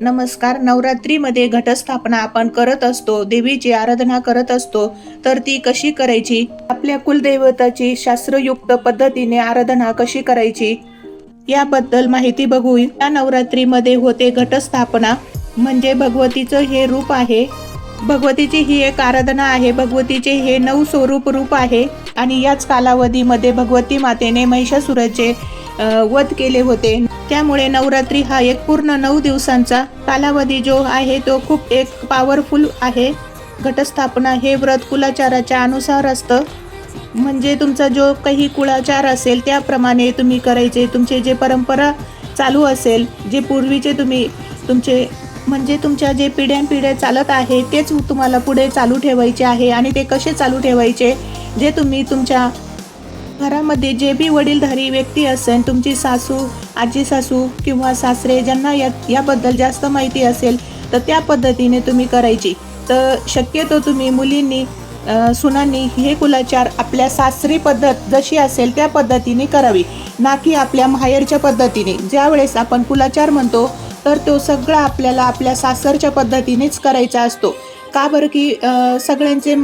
नमस्कार. नवरात्रीमध्ये घटस्थापना आपण करत असतो. देवीची आराधना करत असतो. तर ती कशी करायची? आपल्या कुलदैवताची शास्त्रयुक्त पद्धतीने आराधना कशी करायची? याबद्दल माहिती बघू या नवरात्रीमध्ये होते घटस्थापना. म्हणजे भगवतीचं हे रूप आहे. भगवतीची ही एक आराधना आहे. भगवतीचे हे नऊ स्वरूप रूप आहे. आणि याच कालावधीमध्ये भगवती मातेने महिषासुराचे वध केले होते. त्यामुळे नवरात्री हा एक पूर्ण नऊ दिवसांचा कालावधी जो आहे तो खूप एक पॉवरफुल आहे. घटस्थापना हे व्रत कुलाचाराच्या अनुसार असतं. म्हणजे तुमचा जो काही कुळाचार असेल त्याप्रमाणे तुम्ही करायचे. तुमचे जे परंपरा चालू असेल जे पूर्वीचे तुम्ही तुमचे म्हणजे तुमच्या जे पिढ्यानपिढ्या चालत आहे तेच तुम्हाला पुढे चालू ठेवायचे आहे. आणि ते कसे चालू ठेवायचे जे तुम्ही तुमच्या घरामध्ये जे बी वडीलधारी व्यक्ती असेल तुमची सासू आजी सासू किंवा सासरे ज्यांना या याबद्दल जास्त माहिती असेल तर त्या पद्धतीने तुम्ही करायची. तर शक्यतो तुम्ही मुलींनी सुनांनी हे कुलाचार आपल्या सासरी पद्धत जशी असेल त्या पद्धतीने करावी. ना की आपल्या माहेरच्या पद्धतीने. ज्यावेळेस आपण कुलाचार म्हणतो तर तो सगळा आपल्याला आपल्या सासरच्या पद्धतीनेच करायचा असतो. का बरं की सगळ्यांचे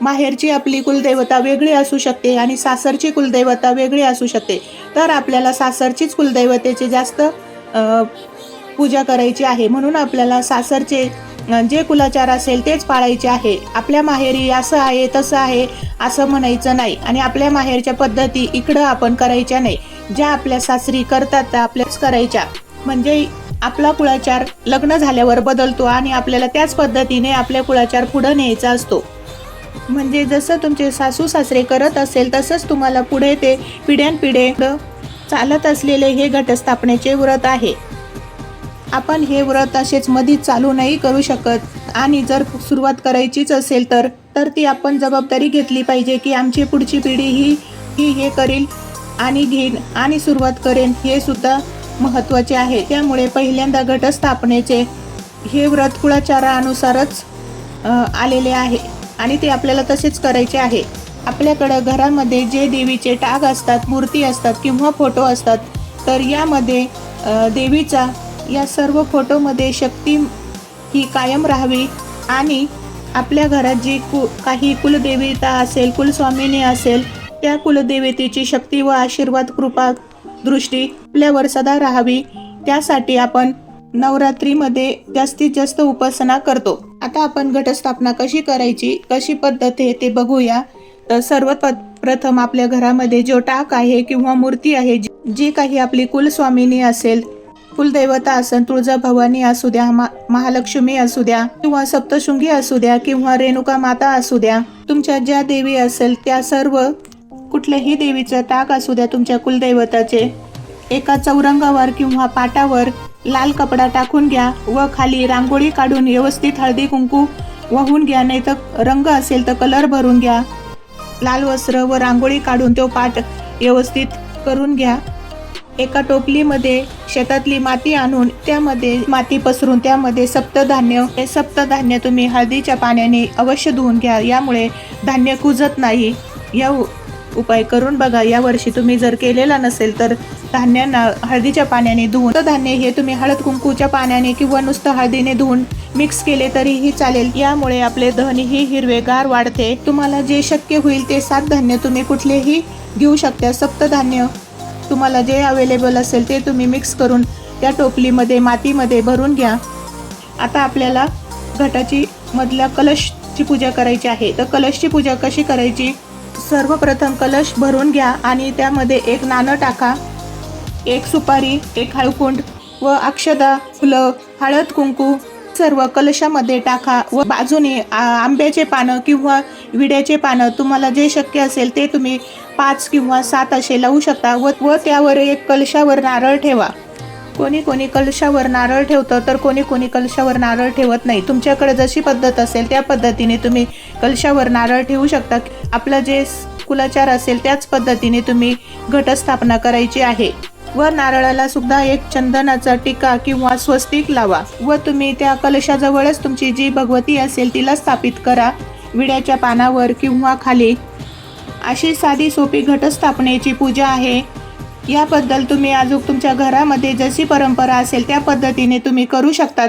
माहेरची आपली कुलदेवता वेगळी असू शकते आणि सासरची कुलदैवता वेगळी असू शकते. तर आपल्याला सासरचीच कुलदैवतेची जास्त पूजा करायची आहे. म्हणून आपल्याला सासरचे जे कुलाचार असेल तेच पाळायचे आहे. आपल्या माहेरी असं आहे तसं आहे असं म्हणायचं नाही. आणि आपल्या माहेरच्या पद्धती इकडं आपण करायच्या नाही. ज्या आपल्या सासरी करतात त्या आपल्याच करायच्या. म्हणजे आपला कुळाचार लग्न झाल्यावर बदलतो आणि आपल्याला त्याच पद्धतीने आपल्या कुळाचार पुढं न्यायचा असतो. म्हणजे जसं तुमचे सासू सासरे करत असेल तसंच तुम्हाला पुढे ते पिढ्यानपिढे चालत असलेले हे घटस्थापनेचे व्रत आहे. आपण हे व्रत असेच मधीच चालू नाही करू शकत आणि जर सुरुवात करायचीच असेल तर तर ती आपण जबाबदारी घेतली पाहिजे की आमची पुढची पिढी ही ही हे करील आणि घेईन आणि सुरुवात करेन हे सुद्धा महत्त्वाचे आहे. त्यामुळे पहिल्यांदा घटस्थापनेचे हे व्रत कुळाचारानुसारच आलेले आहे. आणि ते आपल्याला तसेच करायचे आहे. आपल्याकडं घरामध्ये जे देवीचे टाग असतात मूर्ती असतात किंवा फोटो असतात तर यामध्ये देवीचा या सर्व फोटोमध्ये शक्ती ही कायम राहावी आणि आपल्या घरात जी कु काही कुलदेवता असेल कुलस्वामिनी असेल त्या कुलदेवतेची शक्ती व आशीर्वाद कृपा दृष्टी आपल्यावर सदा राहावी. त्यासाठी आपण नवरात्रीमध्ये जास्तीत जास्त उपासना करतो. आता आपण घटस्थापना कशी करायची कशी पद्धत आहे ते बघूया. तर सर्वात प्रथम आपल्या घरामध्ये जो टाक आहे किंवा मूर्ती आहे जी- काही आपली कुलस्वामिनी असेल कुलदैवता असेल तुळजाभवानी असू द्या मा- महालक्ष्मी असू द्या किंवा सप्तशृंगी असू द्या किंवा रेणुका माता असू द्या तुमच्या ज्या देवी असेल त्या सर्व कुठल्याही देवीचं टाक असू द्या तुमच्या कुलदैवताचे. एका चौरंगावर किंवा पाटावर लाल कपडा टाकून घ्या व खाली रांगोळी काढून व्यवस्थित हळदी कुंकू वाहून घ्या. नाही तर रंग असेल तर कलर भरून घ्या. लाल वस्त्र व रांगोळी काढून तो पाठ व्यवस्थित करून घ्या. एका टोपलीमध्ये शेतातली माती आणून त्यामध्ये माती पसरून त्यामध्ये सप्तधान्य हे सप्तधान्य तुम्ही हळदीच्या पाण्याने अवश्य धुवून घ्या. यामुळे धान्य कुजत नाही. या उपाय करून बघा. या वर्षी तुम्ही जर केलेला नसेल तर धान्यांना हळदीच्या पाण्याने धुवून तर धान्य हे तुम्ही हळद कुंकूच्या पाण्याने किंवा नुसतं हळदीने धुवून मिक्स केले तरीही चालेल. यामुळे आपले धन ही हिरवेगार वाढते. तुम्हाला जे शक्य होईल ते सात धान्य तुम्ही कुठलेही घेऊ शकता. सप्तधान्य तुम्हाला जे अवेलेबल असेल ते तुम्ही मिक्स करून त्या टोपलीमध्ये मातीमध्ये भरून घ्या. आता आपल्याला घटाची मधल्या कलशची पूजा करायची आहे. तर कलशची पूजा कशी करायची? सर्वप्रथम कलश भरून घ्या आणि त्यामध्ये एक नाणं टाका. एक सुपारी एक हळकुंड व अक्षदा फुलं हळद कुंकू सर्व कलशामध्ये टाका व बाजूने आ, आंब्याचे पानं किंवा विड्याचे पानं तुम्हाला जे शक्य असेल ते तुम्ही पाच किंवा सात असे लावू शकता व व त्यावर एक कलशावर नारळ ठेवा. कोणी कोणी कलशावर नारळ ठेवतं तर कोणी कोणी कलशावर नारळ ठेवत नाही. तुमच्याकडे जशी पद्धत असेल त्या पद्धतीने तुम्ही कलशावर नारळ ठेवू शकता. आपलं जे कुलाचार असेल त्याच पद्धतीने तुम्ही घटस्थापना करायची आहे. व नारळाला सुद्धा एक चंदनाचा टिका किंवा स्वस्तिक लावा. व तुम्ही त्या कलशाजवळच तुमची जी भगवती असेल तिला स्थापित करा. विड्याच्या पानावर किंवा खाली. अशी साधी सोपी घटस्थापनेची पूजा आहे. याबद्दल तुम्ही अजून तुमच्या घरामध्ये जशी परंपरा असेल त्या पद्धतीने तुम्ही करू शकतात.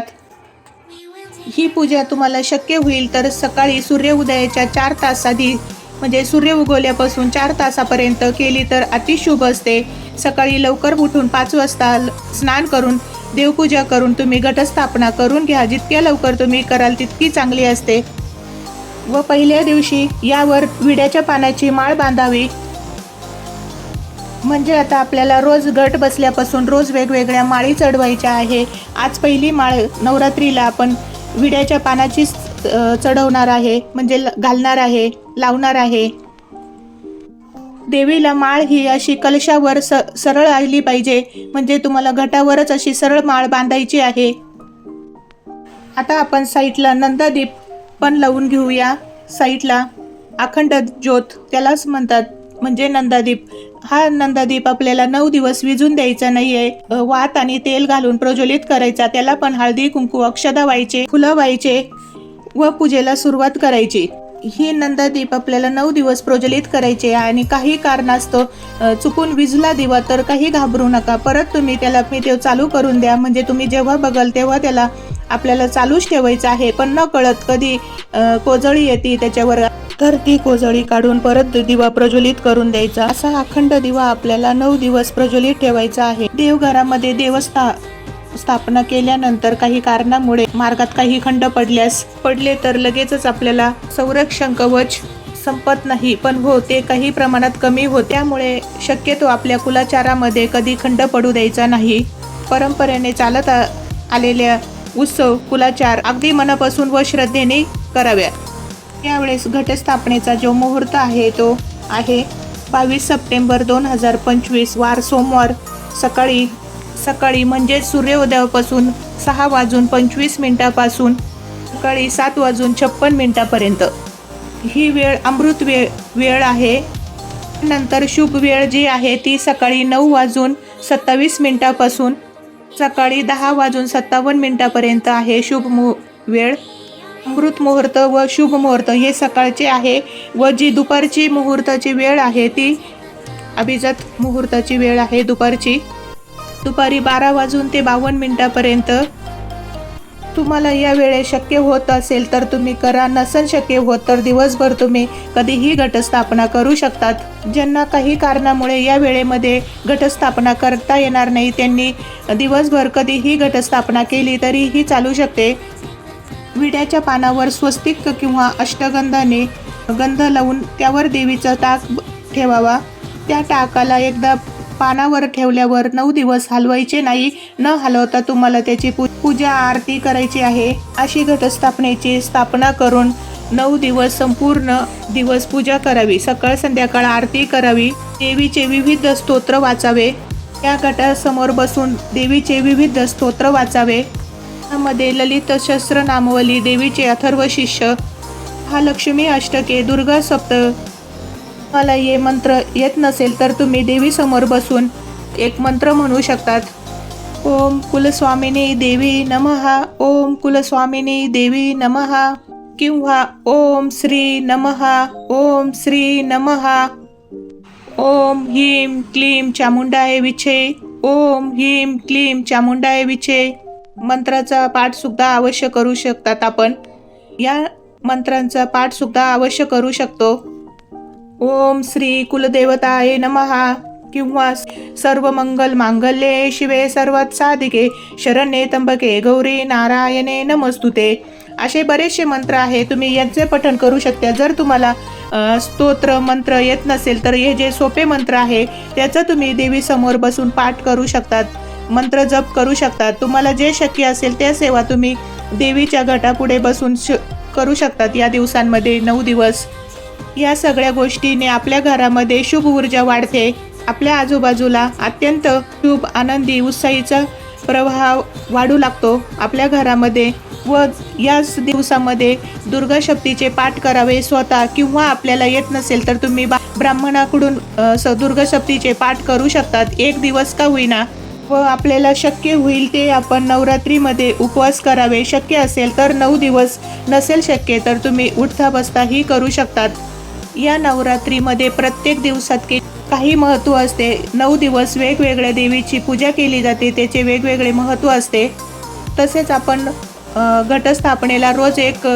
ही पूजा तुम्हाला शक्य होईल तर सकाळी सूर्य उदयाच्या चार तास आधी म्हणजे सूर्य उगवल्यापासून चार तासापर्यंत केली तर अतिशुभ असते. सकाळी लवकर उठून पाच वाजता ल- स्नान करून देवपूजा करून तुम्ही घटस्थापना करून घ्या. जितक्या लवकर तुम्ही कराल तितकी चांगली असते. व पहिल्या दिवशी यावर विड्याच्या पानाची माळ बांधावी. म्हणजे आता आपल्याला रोज गट बसल्यापासून रोज वेगवेगळ्या माळी चढवायच्या आहे. आज पहिली माळ नवरात्रीला आपण विड्याच्या पानाची चढवणार आहे म्हणजे ल- घालणार आहे लावणार आहे. देवीला माळ ही अशी कलशावर स सरळ आली पाहिजे म्हणजे तुम्हाला घटावरच अशी सरळ माळ बांधायची आहे. आता आपण साईडला नंदादीप पण लावून घेऊया. साईडला अखंड ज्योत त्यालाच म्हणतात म्हणजे नंदादीप. हा नंदादीप आपल्याला नऊ दिवस विजून द्यायचा नाहीये. वात आणि तेल घालून प्रज्वलित करायचा. त्याला पण हळदी कुंकू अक्षदा व्हायचे फुलं व्हायचे व पूजेला सुरुवात करायची. ही नंदादीप आपल्याला नऊ दिवस प्रज्वलित करायचे आणि काही कारणास्तव चुकून विजला दिवा तर काही घाबरू नका. परत तुम्ही त्याला मी ते चालू करून द्या. म्हणजे तुम्ही जेव्हा बघाल तेव्हा त्याला आपल्याला चालूच ठेवायचं आहे पण न कळत कधी कोजळी येते त्याच्यावर. तर ती कोजळी काढून परत दिवा प्रज्वलित करून द्यायचा. असा अखंड दिवा आपल्याला नऊ दिवस प्रज्वलित ठेवायचा आहे. देवघरामध्ये देवस्था स्थापना केल्यानंतर काही कारणामुळे मार्गात काही खंड पडल्यास पडले तर लगेचच आपल्याला संरक्षण कवच संपत नाही पण हो ते काही प्रमाणात कमी होते. त्यामुळे शक्यतो आपल्या कुलाचारामध्ये कधी खंड पडू द्यायचा नाही. परंपरेने चालत आ- आलेल्या उत्सव कुलाचार अगदी मनापासून व श्रद्धेने कराव्या यावेळेस घटस्थापनेचा जो मुहूर्त आहे तो आहे बावीस सप्टेंबर दोन हजार पंचवीस वार सोमवार. सकाळी सकाळी म्हणजे सूर्योदयापासून सहा वाजून पंचवीस मिनिटापासून सकाळी सात वाजून छप्पन मिनिटापर्यंत. ही वेळ अमृत वेळ वेळ आहे. नंतर शुभ वेळ जी आहे ती सकाळी नऊ वाजून सत्तावीस मिनिटापासून सकाळी दहा वाजून सत्तावन्न मिनिटापर्यंत आहे शुभ मु वेळ. अमृत मुहूर्त व शुभ मुहूर्त हे सकाळचे आहे व जी दुपारची मुहूर्ताची वेळ आहे ती अभिजात मुहूर्ताची वेळ आहे दुपारची. दुपारी बारा वाजून ते बावन्न मिनिटापर्यंत तुम्हाला या वेळे शक्य होत असेल तर तुम्ही करा नसन शक्य होत तर दिवसभर तुम्ही कधीही घटस्थापना करू शकतात. ज्यांना काही कारणामुळे या वेळेमध्ये घटस्थापना करता येणार नाही त्यांनी दिवसभर कधीही घटस्थापना केली तरीही चालू शकते. विड्याच्या पानावर स्वस्तिक किंवा अष्टगंधाने गंध लावून त्यावर देवीचा टाक ठेवावा. त्या टाकाला एकदा पानावर ठेवल्यावर नऊ दिवस हलवायचे नाही. न हलवता तुम्हाला त्याची पूजा आरती करायची आहे. अशी घटस्थापनेची स्थापना करून नऊ दिवस संपूर्ण दिवस पूजा करावी. सकाळ संध्याकाळ आरती करावी. देवीचे विविध स्तोत्र वाचावे. या गटासमोर बसून देवीचे विविध स्तोत्र वाचावे. मध्ये ललित शस्त्र नामवली देवीचे अथर्व शिष्य हा लक्ष्मी अष्टके दुर्गा सप्त मला हे मंत्र येत नसेल तर तुम्ही देवीसमोर बसून एक मंत्र म्हणू शकतात. ओम कुलस्वामिनी देवी नमहा ओम कुलस्वामिनी देवी नमहा किंवा ओम श्री नमहा ओम श्री नमहा ओम ह्रीं क्लीं चामुंडाय विछे. ओम ह्रीम क्लीं चामुंडाय विछे. मंत्राचा पाठसुद्धा अवश्य करू शकतात आपण. या मंत्रांचा पाठसुद्धा अवश्य करू शकतो. ओम श्री कुलदेवताय नमहा किंवा सर्व मंगल मांगल्ये शिवे सर्वात साधिके शरण्ये तंबके गौरी नारायणे नमस्तुते. असे बरेचसे मंत्र आहे तुम्ही यांचे पठण करू शकता. जर तुम्हाला स्तोत्र मंत्र येत नसेल तर हे जे सोपे मंत्र आहे त्याचं तुम्ही देवीसमोर बसून पाठ करू शकतात मंत्र जप करू शकतात. तुम्हाला जे शक्य असेल त्या सेवा तुम्ही देवीच्या घटापुढे बसून श करू शकतात. या दिवसांमध्ये नऊ दिवस या सगळ्या गोष्टीने आपल्या घरामध्ये शुभ ऊर्जा वाढते. आपल्या आजूबाजूला अत्यंत शुभ आनंदी उत्साहीचा प्रवाह वाढू लागतो. आपल्या घरामध्ये व याच दिवसामध्ये दुर्गा शक्तीचे पाठ करावे स्वतः किंवा आपल्याला येत नसेल तर तुम्ही बा- ब्राह्मणाकडून स दुर्गा शक्तीचे पाठ करू शकतात. एक दिवस का होईना. व आपल्याला शक्य होईल ते आपण नवरात्रीमध्ये उपवास करावे. शक्य असेल तर नऊ दिवस. नसेल शक्य तर तुम्ही उठता बसताही करू शकतात. या नवरात्रीमध्ये प्रत्येक दिवसात के काही महत्त्व असते. नऊ दिवस वेगवेगळ्या देवीची पूजा केली जाते. त्याचे वेगवेगळे महत्त्व असते. तसेच आपण घटस्थापनेला रोज एक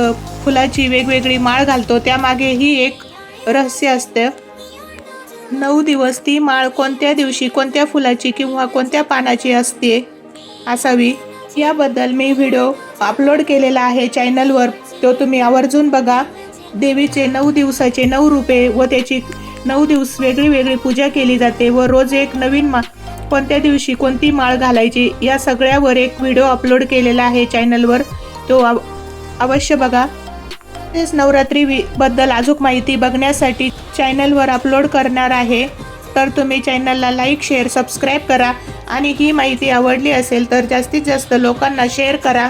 फुलाची वेगवेगळी माळ घालतो. त्यामागेही एक रहस्य असतं. नऊ दिवस ती माळ कोणत्या दिवशी कोणत्या फुलाची किंवा कोणत्या पानाची असते असावी. याबद्दल मी व्हिडिओ अपलोड केलेला आहे चॅनलवर. तो तुम्ही आवर्जून बघा. देवीचे नऊ दिवसाचे नऊ रूपे व त्याची नऊ दिवस वेगळी वेगळी पूजा केली जाते व रोज एक नवीन मा कोणत्या दिवशी कोणती माळ घालायची या सगळ्यावर एक व्हिडिओ अपलोड केलेला आहे चॅनलवर. तो अव- अवश्य बघा. तेच नवरात्री वि- बद्दल अजून माहिती बघण्यासाठी चॅनलवर अपलोड करणार आहे. तर तुम्ही चॅनलला लाईक शेअर सबस्क्राईब करा. आणि ही माहिती आवडली असेल तर जास्तीत जास्त लोकांना शेअर करा.